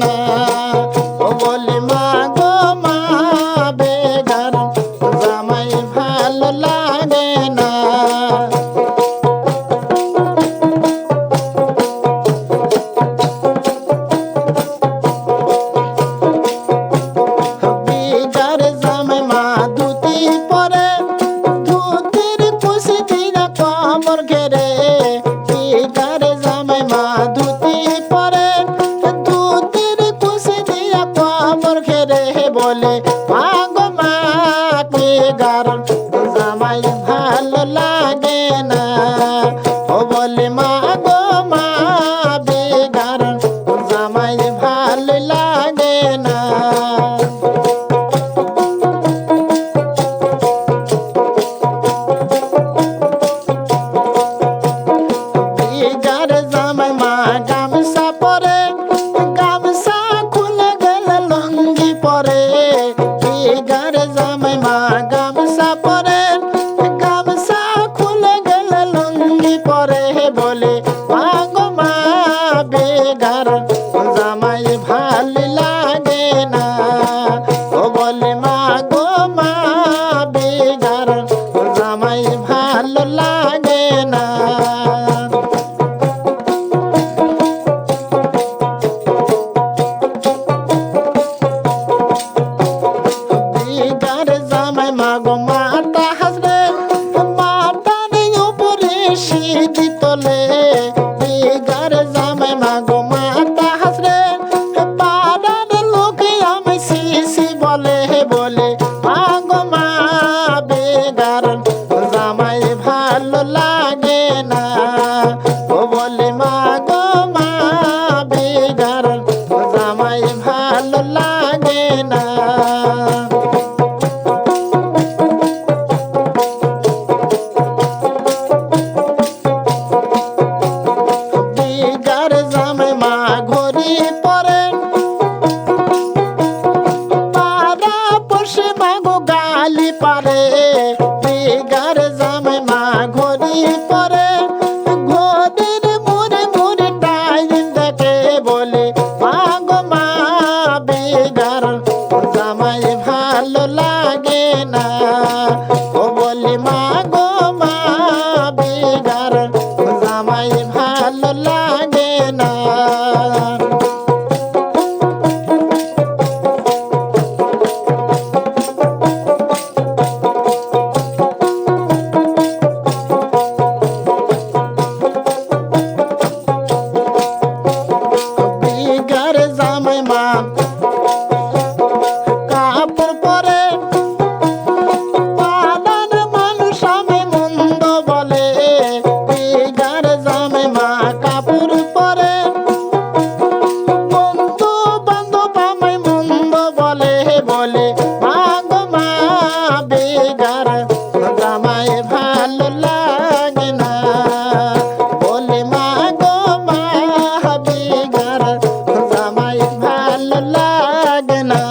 না। মা গো, মা বেগার ভালো লাগে না। বিগার জামাই মা দুটি পরে দুটির খুশি দিনা কমর ঘেরে গার জামাই মা গামসা পরে গামসা খুলে গেল লুঙ্গি পরে বলে, মা গো মা, বেগার জামাই pane. लगना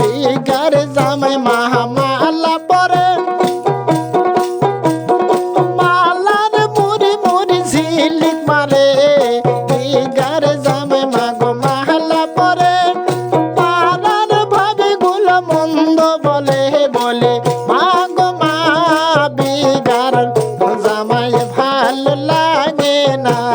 बिगर समय महामा লাগে না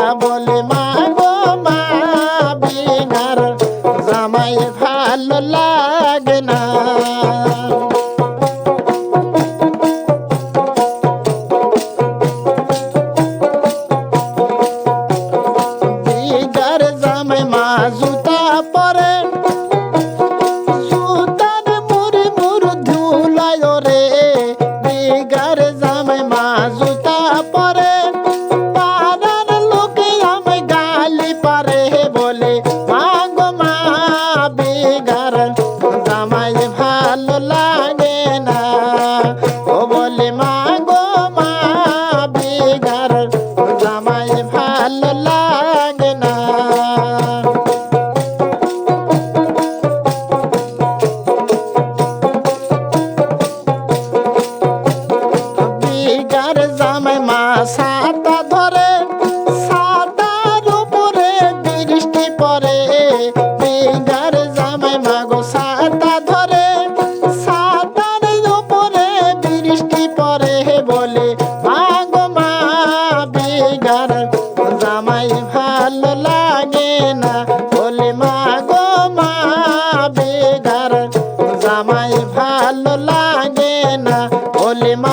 বেগার